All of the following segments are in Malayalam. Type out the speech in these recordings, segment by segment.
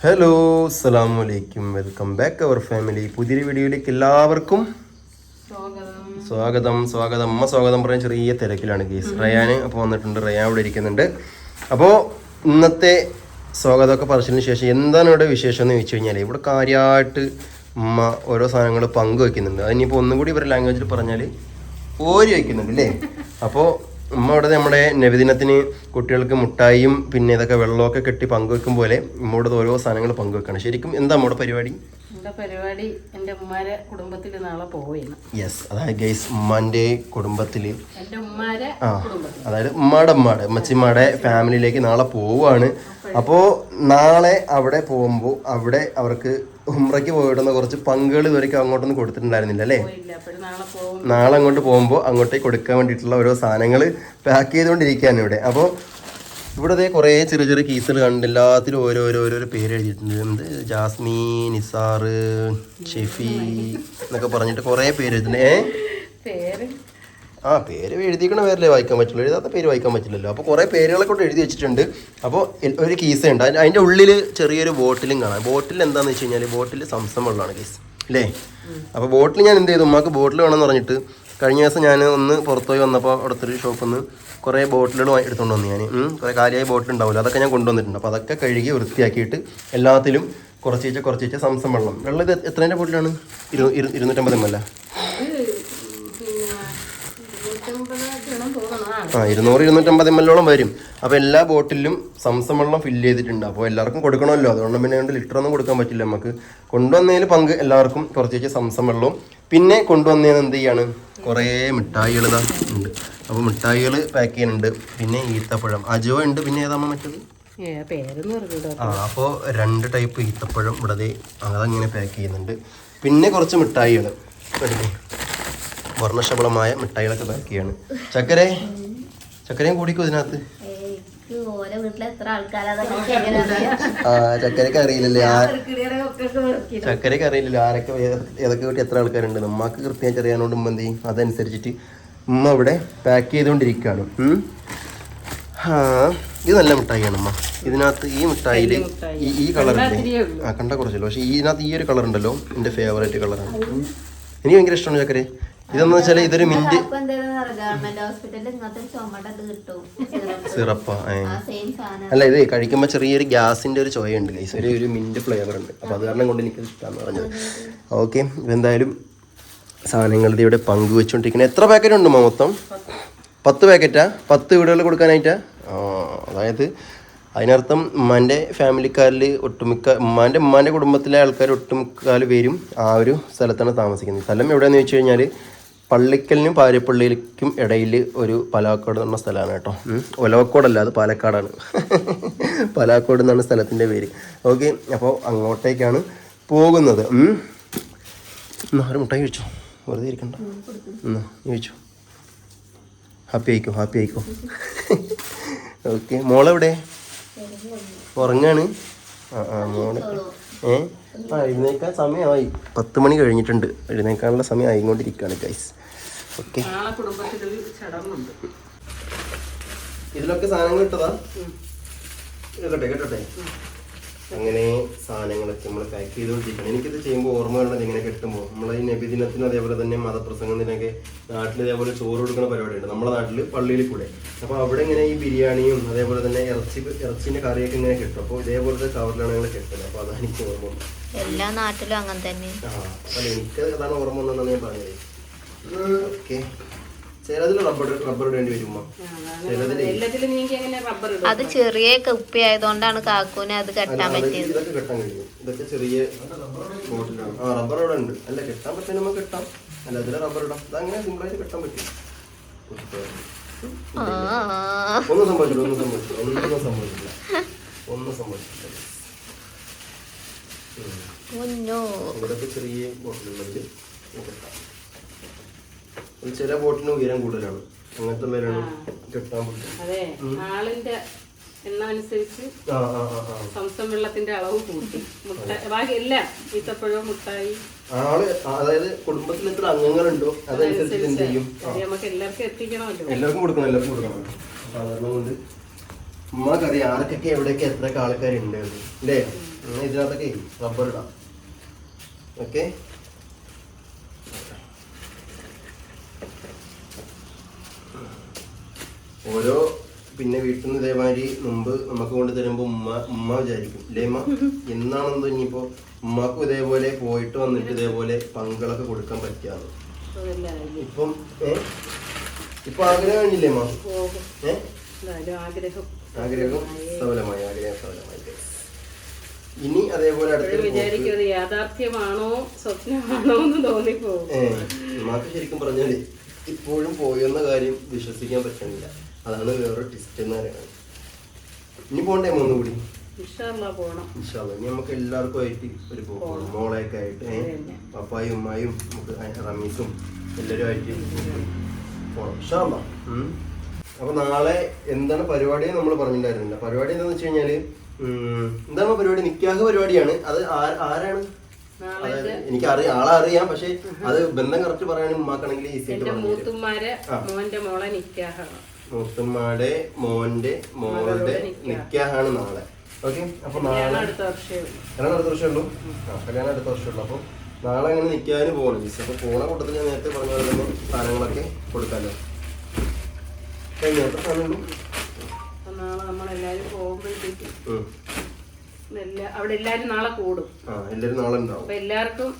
ഹലോ അസ്സാം വലൈക്കും വെൽക്കം ബാക്ക് അവർ ഫാമിലി പുതിയൊരു വീഡിയോയിലേക്ക് എല്ലാവർക്കും സ്വാഗതം സ്വാഗതം അമ്മ സ്വാഗതം പറഞ്ഞ ചെറിയ തിരക്കിലാണ് കേസ് റയാന് അപ്പോൾ വന്നിട്ടുണ്ട് റയാൻ ഇവിടെ ഇരിക്കുന്നുണ്ട്. അപ്പോൾ ഇന്നത്തെ സ്വാഗതമൊക്കെ പറിച്ചതിന് ശേഷം എന്താണ് ഇവിടെ വിശേഷം എന്ന് ചോദിച്ചു കഴിഞ്ഞാൽ ഇവിടെ കാര്യമായിട്ട് ഉമ്മ ഓരോ സാധനങ്ങൾ പങ്കുവെക്കുന്നുണ്ട് അതിനിപ്പോൾ ഒന്നും കൂടി ഇവരുടെ ലാംഗ്വേജിൽ പറഞ്ഞാൽ ഓരി വയ്ക്കുന്നുണ്ട് അല്ലേ അപ്പോൾ ഉമ്മ ഇവിടെ നമ്മുടെ നവദിനത്തിന് കുട്ടികൾക്ക് മുട്ടായിയും പിന്നെ ഇതൊക്കെ വെള്ളമൊക്കെ കെട്ടി പങ്കുവെക്കും പോലെ ഉമ്മ ഇവിടെ ഓരോ സാധനങ്ങൾ പങ്കുവെക്കണം. ശരിക്കും എന്താ നമ്മുടെ പരിപാടി? എന്റെ പരിപാടി? എന്റെ ഉമ്മാരെ കുടുംബത്തിൽ നാളെ പോവുകയാണ് യെസ് അതായത് ഗൈസ് ഉമ്മാന്റെ കുടുംബത്തിൽ. ആ അതായത് ഉമ്മാടെ ഉമ്മാടെ ഉമ്മച്ചിമ്മയുടെ ഫാമിലിയിലേക്ക് നാളെ പോവുകയാണ് അപ്പോൾ നാളെ അവിടെ പോകുമ്പോൾ അവിടെ അവർക്ക് ഉമ്രയ്ക്ക് പോയിടുന്ന കുറച്ച് പങ്കുകൾ ഇതുവരെയ്ക്കും അങ്ങോട്ടൊന്നും കൊടുത്തിട്ടുണ്ടായിരുന്നില്ല അല്ലേ? നാളെ അങ്ങോട്ട് പോകുമ്പോൾ അങ്ങോട്ടേക്ക് കൊടുക്കാൻ വേണ്ടിയിട്ടുള്ള ഓരോ സാധനങ്ങൾ പാക്ക് ചെയ്തുകൊണ്ടിരിക്കുകയാണ് ഇവിടെ. അപ്പോൾ ഇവിടെ കുറേ ചെറിയ ചെറിയ കീസുകൾ കണ്ട് എല്ലാത്തിലും ഓരോ ഓരോ ഓരോരോ പേര് എഴുതിയിട്ടുണ്ട്. എന്ത്? ജാസ്മി നിസാർ ഷെഫി എന്നൊക്കെ പറഞ്ഞിട്ട് കുറേ പേര് എഴുതിട്ടുണ്ട് ഏ? ആ പേര് എഴുതിക്കണ പേരല്ലേ വായിക്കാൻ പറ്റുള്ളൂ. എഴുതാത്ത പേര് വായിക്കാൻ പറ്റില്ലല്ലോ. അപ്പോൾ കുറേ പേരുകളെ കൊണ്ട് എഴുതി വെച്ചിട്ടുണ്ട്. അപ്പോൾ ഒരു കീസ ഉണ്ട്. അതിന്റെ ഉള്ളിൽ ചെറിയൊരു ബോട്ടിലും കാണാം. ബോട്ടിൽ എന്താണെന്ന് വെച്ച് കഴിഞ്ഞാൽ ബോട്ടിൽ സംസം വെള്ളമാണ് കേസ് അല്ലേ അപ്പോൾ ബോട്ടിൽ ഞാൻ എന്ത് ചെയ്തു? ഉമ്മാക്ക് ബോട്ടിൽ വേണമെന്ന് പറഞ്ഞിട്ട് കഴിഞ്ഞ ദിവസം ഞാൻ ഒന്ന് പുറത്തു പോയി വന്നപ്പോൾ അവിടുത്തെ ഒരു ഷോപ്പിൽ നിന്ന് കുറേ ബോട്ടിലുകൾ എടുത്തുകൊണ്ട് വന്നു ഞാൻ കുറേ കാലിയായ ബോട്ടിൽ ഉണ്ടാവില്ല അതൊക്കെ ഞാൻ കൊണ്ടുവന്നിട്ടുണ്ട്. അപ്പോൾ അതൊക്കെ കഴുകി വൃത്തിയാക്കിയിട്ട് എല്ലാത്തിലും കുറച്ചേച്ച് കുറച്ചേച്ച് സംസം വെള്ളം. വെള്ളം ഇത് എത്രേന്റെ ബോട്ടിലാണ് ഇരു- ഇരുന്നൂറ്റമ്പത് എം അല്ല ഇത് പിന്നെ ഇരുന്നൂറ്റമ്പത് ഗണം തോന്നണം ആ ഇരുന്നൂറ് ഇരുന്നൂറ്റമ്പത് എം എല്ലോളം വരും. അപ്പോൾ എല്ലാ ബോട്ടിലും സംസം വെള്ളം ഫില്ല് ചെയ്തിട്ടുണ്ട്. അപ്പോൾ എല്ലാവർക്കും കൊടുക്കണമല്ലോ. അതുകൊണ്ട് പിന്നെ രണ്ട് ലിറ്റർ ഒന്നും കൊടുക്കാൻ പറ്റില്ല നമുക്ക്. കൊണ്ടുവന്നതിൽ പങ്ക് എല്ലാവർക്കും കുറച്ചേക്ക് സംസം വെള്ളവും പിന്നെ കൊണ്ടുവന്നതിന് എന്ത് ചെയ്യാണ്? കുറേ മിഠായികൾ ഇതാ ഉണ്ട്. അപ്പോൾ മിഠായികൾ പാക്ക് ചെയ്യുന്നുണ്ട്. പിന്നെ ഈത്തപ്പഴം. അജോ ഉണ്ട്. പിന്നെ ഏതാ മറ്റത്? ആ അപ്പോൾ രണ്ട് ടൈപ്പ് ഈത്തപ്പഴം ഇവിടെ അതങ്ങനെ പാക്ക് ചെയ്യുന്നുണ്ട്. പിന്നെ കുറച്ച് മിഠായികൾ. വർണശബളമായ മിഠായികളൊക്കെ പാക്ക് ചെയ്യാണ്. ചക്കരെ ചക്കരയും കൂടിക്കും ഇതിനകത്ത്? ആ ചക്കരക്ക് അറിയില്ലല്ലേ? ചക്കരക്ക് അറിയില്ലല്ലോ. ആരൊക്കെ ഏതൊക്കെ വീട്ടിൽ എത്ര ആൾക്കാരുണ്ട്? നമ്മക്ക് കൃത്യമായിട്ട് അറിയാനോണ്ട് ഉമ്മ എന്ത് ചെയ്യും? അതനുസരിച്ചിട്ട് ഉമ്മ ഇവിടെ പാക്ക് ചെയ്തുകൊണ്ടിരിക്കുകയാണ് ഉം. ഇത് നല്ല മിഠായിയാണ് ഉമ്മ. ഇതിനകത്ത് ഈ മിഠായിൽ ഈ ഈ കളറില്ലേ ആ കണ്ട കുറച്ചല്ലോ? പക്ഷേ ഇതിനകത്ത് ഈ ഒരു കളർ ഉണ്ടല്ലോ എന്റെ ഫേവറേറ്റ് കളറാണ് എനിക്ക് ഭയങ്കര ഇഷ്ടമാണ് ചക്കരെ ഇതെന്ന് വെച്ചാൽ ഇതൊരു മിന്റ് അപ്പൊ സിറപ്പാ. അല്ല ഇത് കഴിക്കുമ്പോൾ ചെറിയൊരു ഗ്യാസിന്റെ ഒരു ചോയുണ്ട് ഗൈസ് ഒരു ഒരു മിന്റ് ഫ്ലേവർ ഉണ്ട്. അപ്പോൾ അത് കാരണം കൊണ്ട് എനിക്ക് ഇഷ്ടമാണെന്ന് പറഞ്ഞത്. ഓക്കെ എന്തായാലും സാധനങ്ങൾ ഇത് ഇവിടെ പങ്കുവെച്ചുകൊണ്ടിരിക്കുന്നത് എത്ര പാക്കറ്റ് ഉണ്ട് മൊത്തം? പത്ത് പാക്കറ്റാ പത്ത് വീടുകളിൽ കൊടുക്കാനായിട്ടാ? അതായത് അതിനർത്ഥം ഉമ്മാന്റെ ഫാമിലിക്കാരിൽ ഒട്ടുമിക്ക ഉമ്മാന്റെ ഉമ്മാന്റെ കുടുംബത്തിലെ ആൾക്കാർ ഒട്ടുമിക്കാൽ പേരും ആ ഒരു സ്ഥലത്താണ് താമസിക്കുന്നത്. സ്ഥലം എവിടെയെന്ന് വെച്ച് കഴിഞ്ഞാൽ പള്ളിക്കലിനും പാരിപ്പള്ളിക്കും ഇടയിൽ ഒരു പലാക്കോട് എന്ന സ്ഥലമാണ് കേട്ടോ. ഒലവക്കോടല്ല അത് പാലക്കാടാണ്. പലാക്കോട് എന്നാണ് സ്ഥലത്തിന്റെ പേര്. ഓക്കെ അപ്പോൾ അങ്ങോട്ടേക്കാണ് പോകുന്നത്. ഒരു മുട്ടായി കഴിച്ചോ? വെറുതെ ഇരിക്കണ്ട. ചോദിച്ചു ഹാപ്പി ആയിക്കോ ഹാപ്പി ആയിക്കോ? ഓക്കെ മോളെവിടെ? ഉറങ്ങാണ്? ആ ആ മോൾ. ഏ? ആ എഴുന്നേക്കാൻ സമയമായി. പത്ത് മണി കഴിഞ്ഞിട്ടുണ്ട്. എഴുന്നേക്കാനുള്ള സമയം ആയിക്കൊണ്ടിരിക്കുകയാണ് ഗൈസ് ഓക്കെ ഇതിലൊക്കെ സാധനങ്ങൾ ഇട്ടതാ? കേട്ടെ കേട്ടെ അങ്ങനെ സാധനങ്ങളൊക്കെ നമ്മൾ പാക്ക് ചെയ്തുകൊണ്ടിരിക്കണം എനിക്കിത് ചെയ്യുമ്പോൾ ഓർമ്മ വരുന്നത് ഇങ്ങനെ കെട്ടുമ്പോൾ. നമ്മൾ ഈ നബിദിനത്തിന് അതേപോലെ തന്നെ മതപ്രസംഗത്തിനൊക്കെ നാട്ടിൽ ഇതേപോലെ ചോറ് കൊടുക്കുന്ന പരിപാടിയുണ്ട്. നമ്മുടെ നാട്ടിൽ പള്ളിയിൽ കൂടെ. അപ്പോൾ അവിടെ ഇങ്ങനെ ഈ ബിരിയാണിയും അതേപോലെ തന്നെ ഇറച്ചി ഇറച്ചിന്റെ കറിയൊക്കെ ഇങ്ങനെ കിട്ടും. അപ്പോൾ ഇതേപോലത്തെ കവറിലാണ് ഞങ്ങൾ കെട്ടുന്നത്. അപ്പോൾ അതാണ് എനിക്ക് ഓർമ്മ എല്ലാ നാട്ടിലും അങ്ങനെ തന്നെ. എനിക്ക് അതാണ് ഓർമ്മ വന്നതെന്നാണ് ഞാൻ പറഞ്ഞത്. ഓക്കെ. ചിലതിൽ റബ്ബർ ഇടേണ്ടി അത് ചെറിയ കുപ്പി ആയതുകൊണ്ടാണ് കാക്കൂനെ അത് കെട്ടാൻ പറ്റിയത്. ഇതൊക്കെ കെട്ടാൻ കഴിയും. ഇതൊക്കെ ചെറിയ ബോട്ടിലാണ് ആ റബ്ബർ ഉണ്ട്. അല്ല കെട്ടാൻ നമുക്ക് കെട്ടാം. അല്ല റബ്ബർ ഇടാം. അതങ്ങനെ സിമ്പിളായിട്ട് കെട്ടാൻ പറ്റും. ആ. ഒന്നും സംഭവിച്ചില്ല ഒന്നും സംഭവിച്ചില്ല ഒന്നും സംഭവിച്ചില്ല ഒന്നും ഇവിടെയൊക്കെ ചെറിയ ബോട്ടിലുള്ളതിൽ കെട്ടാം ചില ബോട്ടിന് ഉയരം കൂടുതലാണ്. അങ്ങനത്തെ മേലാണ് കെട്ടാൻ പറ്റും ആളിന്റെ സംസം വെള്ളത്തിന്റെ അളവ് കൂട്ടി. മുട്ട ബാക്കി എല്ലാം മുട്ടായി. ആൾ അതായത് കുടുംബത്തിൽ എത്ര അംഗങ്ങളുണ്ടോ അതനുസരിച്ച് എന്ത് ചെയ്യും? നമുക്ക് എല്ലാവർക്കും എത്തിക്കണമല്ലോ. എല്ലാവർക്കും കൊടുക്കണം എല്ലാവർക്കും കൊടുക്കണം. സാധാരണ കൊണ്ട് ഉമ്മക്കറിയാം ആർക്കൊക്കെ എവിടെയൊക്കെ എത്രയൊക്കെ ആൾക്കാരുണ്ട്? അല്ലേ ഇതിനകത്തൊക്കെ റബ്ബർ ഇടാം. ഓക്കെ ഓരോ പിന്നെ വീട്ടിൽ നിന്ന് ഇതേമാതിരി മുമ്പ് നമുക്ക് കൊണ്ട് തരുമ്പോ ഉമ്മ ഉമ്മ വിചാരിക്കും. ഇല്ലേ ഉമ്മ? എന്നാണെന്ന് ഇനിയിപ്പോ ഉമ്മക്കും ഇതേപോലെ പോയിട്ട് വന്നിട്ട് ഇതേപോലെ പങ്കളൊക്കെ കൊടുക്കാൻ ആയില്ലേ. ഇപ്പം ഏ? ഇപ്പൊ ആഗ്രഹം കഴിഞ്ഞില്ലേ ഉമ്മ? ഏ? ആഗ്രഹം. ആഗ്രഹം സഫലമായി ആഗ്രഹം സഫലമായി. ഇനി അതേപോലെ എപ്പോഴും അടുത്തൊരു പോക്ക് വിചാരിക്കും അത് യാഥാർത്ഥ്യമാണോ സ്വപ്നമാണോ എന്ന് തോന്നിപ്പോകും ഏ ശരിക്കും പറഞ്ഞാൽ ഇപ്പോഴും പോയെന്ന കാര്യം വിശ്വസിക്കാൻ പറ്റുന്നില്ല. അതാണ് വേറെ ടിസ്റ്റ് എന്ന് പറയുന്നത്. ഇനി പോണ്ടേ ഒന്നുകൂടി ഇഷ്ടമല്ല. ഇനി നമുക്ക് എല്ലാവർക്കും ആയിട്ട് ഒരു പോകണം മോളെയൊക്കെ ആയിട്ട്? പപ്പായും ഉമ്മായും നമുക്ക് റമീസും എല്ലാവരും ആയിട്ട് പോകണം ഇൻഷാല്ലാ. ഉം. അപ്പൊ നാളെ എന്താണ് പരിപാടി നമ്മൾ പറഞ്ഞിട്ടുണ്ടായിരുന്നില്ല. പരിപാടി എന്താന്ന് വെച്ച് കഴിഞ്ഞാൽ എന്താണ് പരിപാടി? നിക്കാഹ് പരിപാടിയാണ്. അത് ആരാണ്? എനിക്ക് അറിയാം ആളെ അറിയാം പക്ഷെ അത് ബന്ധം കറക്റ്റ് പറയാനും ഉമ്മാക്കണമെങ്കിൽ ഈസി ആയിട്ട് മൂത്തമ്മാടെ മോന്റെ മോളുടെ നിക്കാഹാണ് നാളെ. ഓക്കെ അപ്പൊ നാളെ അടുത്ത വർഷമേ ഉള്ളൂ. കല്യാണം അടുത്ത വർഷമേ ഉള്ളൂ? ആ കല്യാണം അടുത്ത വർഷമേ ഉള്ളൂ. അപ്പോൾ നാളെ അങ്ങനെ നിക്കാനും പോകണം. ജീസ് അപ്പൊ പോണ കൂട്ടത്തിൽ ഞാൻ നേരത്തെ പറഞ്ഞ സാധനങ്ങളൊക്കെ കൊടുക്കാമല്ലോ കഴിഞ്ഞ എത്ര സാധനമുള്ളൂ അപ്പൊ നാളെ നമ്മളെല്ലാരും പോകുമ്പോഴത്തേക്കും അവിടെ എല്ലാരും നാളെ കൂടും. അപ്പൊ എല്ലാവർക്കും.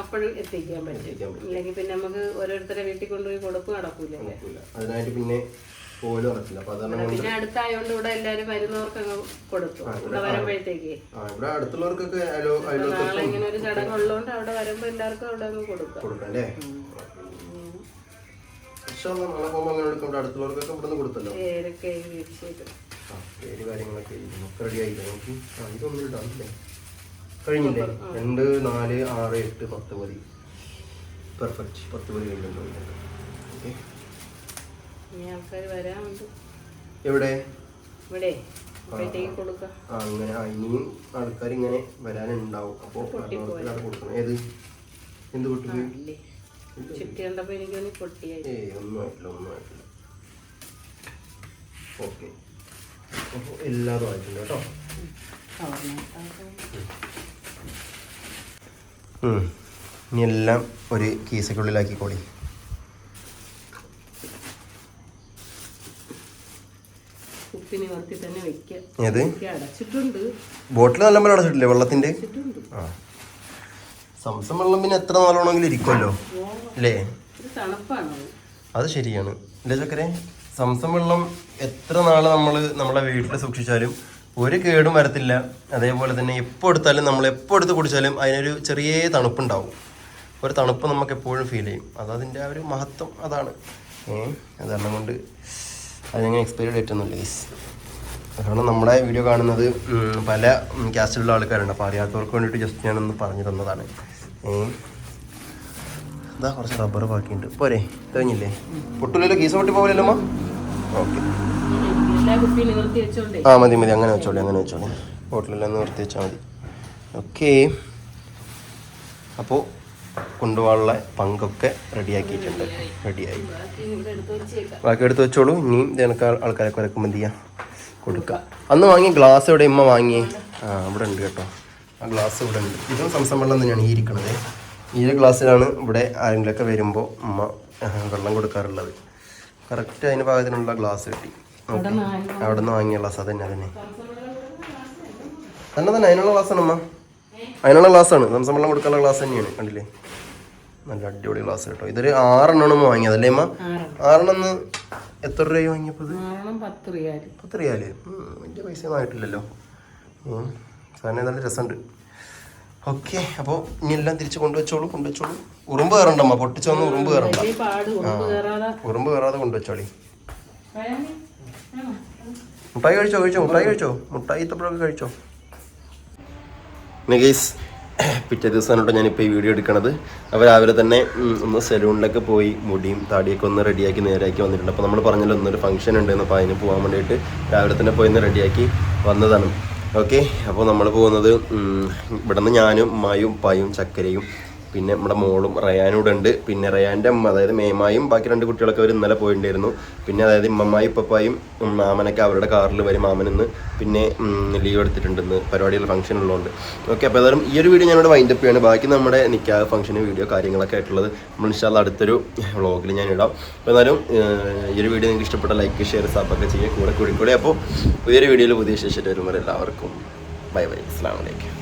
അപ്പോഴും എത്തിക്കാൻ പറ്റും. ഇല്ലെങ്കിൽ പിന്നെ നമുക്ക് ഓരോരുത്തരെ വീട്ടിൽ കൊണ്ടുപോയി കൊടുക്കും നടക്കൂലല്ലേ നടക്കൂല. അതിനായിട്ട് പിന്നെ പോലും നടക്കില്ല. അപ്പൊ അതാണ് കൊണ്ട് പിന്നെ അടുത്തായോണ്ട് ഇവിടെ എല്ലാരും വരുന്നവർക്ക് അങ്ങ് കൊടുക്കും ആ, ഇവിടെ വരുമ്പോഴത്തേക്ക്. ഇവിടെ അടുത്തുള്ളവർക്കൊക്കെ നാളെ ഇങ്ങനെ ഒരു ചടങ്ങ് ഉള്ളതുകൊണ്ട് അവിടെ വരുമ്പോ എല്ലാവർക്കും അവിടെ അങ്ങ് കൊടുക്കാം. കൊടുക്കണ്ടേ അങ്ങനെ അടുത്തുള്ളവർക്കൊക്കെ കൊടുത്തല്ലോ. പേരൊക്കെ ആ, പേര് കാര്യങ്ങളൊക്കെ എഴുതി. ഒക്കെ റെഡി ആയില്ലേ നമുക്ക് ആ ഇതൊന്നും ഇടാല്ലേ കഴിഞ്ഞില്ലേ? രണ്ട് നാല് ആറ് എട്ട് പത്ത് മതി പെർഫെക്റ്റ് പത്ത് മതി കഴിഞ്ഞിട്ടുണ്ട് ഓക്കെ ഇനി ആൾക്കാർ എവിടെ? ഇവിടെ. ആ അങ്ങനെ. ഇനിയും ആൾക്കാർ ഇങ്ങനെ വരാനുണ്ടാവും. അപ്പോൾ കൊടുക്കണം. ഏത്? എന്ത് ഇല്ലേ ചുറ്റി പൊട്ടിയായി. ഏയ് ഓക്കെ. അപ്പോൾ എല്ലാതും ആയിട്ടുണ്ട് കേട്ടോ. ഇനി എല്ലാം ഒരു കീസയ്ക്കുള്ളിലാക്കിക്കോളി ഏത്? ബോട്ടിൽ നല്ല പോലെ അടച്ചിട്ടില്ലേ വെള്ളത്തിന്റെ? സംസം വെള്ളം പിന്നെ എത്ര നാളാണെങ്കിലും ഇരിക്കുമല്ലോ അല്ലേ അത് ശരിയാണ്. അല്ലേ ചക്കരെ? സംസം വെള്ളം എത്ര നാൾ നമ്മൾ നമ്മളെ വീട്ടിൽ സൂക്ഷിച്ചാലും ഒരു കേടും വരത്തില്ല. അതേപോലെ തന്നെ എപ്പോൾ എടുത്താലും നമ്മൾ എപ്പോൾ എടുത്ത് കുടിച്ചാലും അതിനൊരു ചെറിയ തണുപ്പുണ്ടാവും. ഒരു തണുപ്പ് നമുക്ക് എപ്പോഴും ഫീൽ ചെയ്യും. അതതിന്റെ ആ ഒരു മഹത്വം അതാണ്. ഏഹ് അതാണ് കൊണ്ട് അതിനങ്ങനെ എക്സ്പയറി ഡേറ്റ് ഒന്നുമില്ല ഗൈസ് കാരണം നമ്മുടെ വീഡിയോ കാണുന്നത് പല കാസ്റ്റിലുള്ള ആൾക്കാരുണ്ട്. അപ്പോൾ അറിയാത്തവർക്ക് വേണ്ടിയിട്ട് ജസ്റ്റ് ഞാനൊന്ന് പറഞ്ഞു തന്നതാണ്. ഏ ഇതാ കുറച്ച് റബ്ബർ ബാക്കിയുണ്ട്. പോരെ തെളിഞ്ഞില്ലേ? പൊട്ടില്ലല്ലോ കീസ പൊട്ടി പോകില്ലല്ലോ അമ്മ ഓക്കെ. കുപ്പി നിവർത്തി വെച്ചോണ്ടേ ആ മതി മതി അങ്ങനെ വെച്ചോളി അങ്ങനെ വെച്ചോളി. ബോട്ടിലെല്ലാം നിർത്തി വെച്ചാൽ മതി. ഓക്കെ. അപ്പോൾ കൊണ്ടുപോകാനുള്ള പങ്കൊക്കെ റെഡിയാക്കിയിട്ടുണ്ട്. റെഡിയായി. ബാക്കി ഇവിടെ എടുത്ത് വെച്ചേക്കാം ബാക്കി എടുത്ത് വെച്ചോളൂ ഇനിയും ഇതിനൊക്കെ ആൾക്കാരൊക്കെ റെക്കമെൻഡ് ചെയ്യാം. കൊടുക്കാം. അന്ന് വാങ്ങി ഗ്ലാസ് എവിടെ ഇമ്മ വാങ്ങിയേ? ആ ഇവിടെ ഉണ്ട് കേട്ടോ. ആ ഗ്ലാസ് ഇവിടെ ഉണ്ട്. ഇതും സംസം വെള്ളം തന്നെയാണ് ഈ ഇരിക്കണത്. ഈ ഒരു ഗ്ലാസ്സിലാണ് ഇവിടെ ആരെങ്കിലുമൊക്കെ വരുമ്പോൾ അമ്മ വെള്ളം കൊടുക്കാറുള്ളത്. കറക്റ്റ് അതിന് പാകത്തിനുള്ള ഗ്ലാസ് കിട്ടി. അവിടെ നിന്ന് വാങ്ങിയ ഗ്ലാസ് അതന്നെ അതന്നെ. തന്നെ തന്നെ. അതിനുള്ള ഗ്ലാസ്സാണ് അമ്മ അതിനുള്ള ഗ്ലാസ്സാണ് സംസം വെള്ളം കൊടുക്കാനുള്ള ഗ്ലാസ് തന്നെയാണ്. കണ്ടില്ലേ? നല്ല അടിപൊളി ഗ്ലാസ് കേട്ടോ. ഇതൊരു ആറെണ്ണമാണ് വാങ്ങിയത് അല്ലേ അമ്മ ആറെണ്ണം. എത്ര രൂപ വാങ്ങിയപ്പോൾ പത്ത് റിയാൽ. വലിയ പൈസ ഒന്നും ആയിട്ടില്ലല്ലോ സാധനം നല്ല രസമുണ്ട്. ഓക്കെ അപ്പോൾ ഇനി എല്ലാം തിരിച്ച് കൊണ്ടുവച്ചോളൂ കൊണ്ടുവച്ചോളൂ. ഉറുമ്പ് കയറണ്ടമ്മ പൊട്ടിച്ചൊന്നും ഉറുമ്പ് കയറണ്ട. ഉറുമ്പ് കയറാതെ. കൊണ്ടുവച്ചോളി? മുട്ടായി കഴിച്ചോ കഴിച്ചോ മുട്ടായി കഴിച്ചോ? മുട്ടായി ഇത്തപ്പോഴൊക്കെ കഴിച്ചോ? നികേസ് പിറ്റേ ദിവസമാണ് കേട്ടോ ഞാനിപ്പോൾ ഈ വീഡിയോ എടുക്കണത്. അപ്പോൾ രാവിലെ തന്നെ ഒന്ന് സലൂണിലൊക്കെ പോയി മുടിയും താടിയൊക്കെ ഒന്ന് റെഡിയാക്കി നേരെയാക്കി വന്നിട്ടുണ്ട്. അപ്പോൾ നമ്മൾ പറഞ്ഞല്ലോ ഒന്നൊരു ഫംഗ്ഷൻ ഉണ്ട് അപ്പോൾ അതിന് പോകാൻ വേണ്ടിയിട്ട് രാവിലെ തന്നെ പോയി ഒന്ന് റെഡിയാക്കി വന്നതാണ്. ഓക്കെ അപ്പോൾ നമ്മൾ പോകുന്നത് ഇവിടുന്ന് ഞാനും ഉമ്മായും ഉപ്പായും ചക്കരയും പിന്നെ നമ്മുടെ മോളും റയാനൂടെ ഉണ്ട്. പിന്നെ റയാന്റെ അമ്മ അതായത് മേമായും ബാക്കി രണ്ട് കുട്ടികളൊക്കെ അവർ ഇന്നലെ പോയിട്ടുണ്ടായിരുന്നു പിന്നെ അതായത് ഇമ്മമ്മായും ഇപ്പപ്പായും ഉം, മാമനൊക്കെ അവരുടെ കാറിൽ വരും മാമൻ ഇന്ന്. പിന്നെ ലീവ് എടുത്തിട്ടുണ്ട് ഇന്ന്. പരിപാടികൾ ഫംഗ്ഷൻ ഉള്ളതുകൊണ്ട് ഓക്കെ അപ്പോൾ ഏതായാലും ഈ ഒരു വീഡിയോ ഞാനിവിടെ വൈൻഡപ്പ് ചെയ്യാണ്. ബാക്കി നമ്മുടെ നിൽക്കാ ഫംഗ്ഷൻ വീഡിയോ കാര്യങ്ങളൊക്കെ ആയിട്ടുള്ളത് നമ്മൾ ഇൻഷാല്ല അടുത്തൊരു വ്ളോഗിൽ ഞാൻ ഇടാം. അപ്പോൾ എന്നാലും ഈ ഒരു വീഡിയോ നിങ്ങൾക്ക് ഇഷ്ടപ്പെട്ട ലൈക്ക് ഷെയർ സബ്ബൊക്കെ ചെയ്യുക. കൂടെ കൂടി കൂടെ അപ്പോൾ പുതിയൊരു വീഡിയോയിൽ പുതിയ ശേഷം വരുമ്പോൾ എല്ലാവർക്കും ബൈ ബൈ. അസ്സാം വലൈക്കും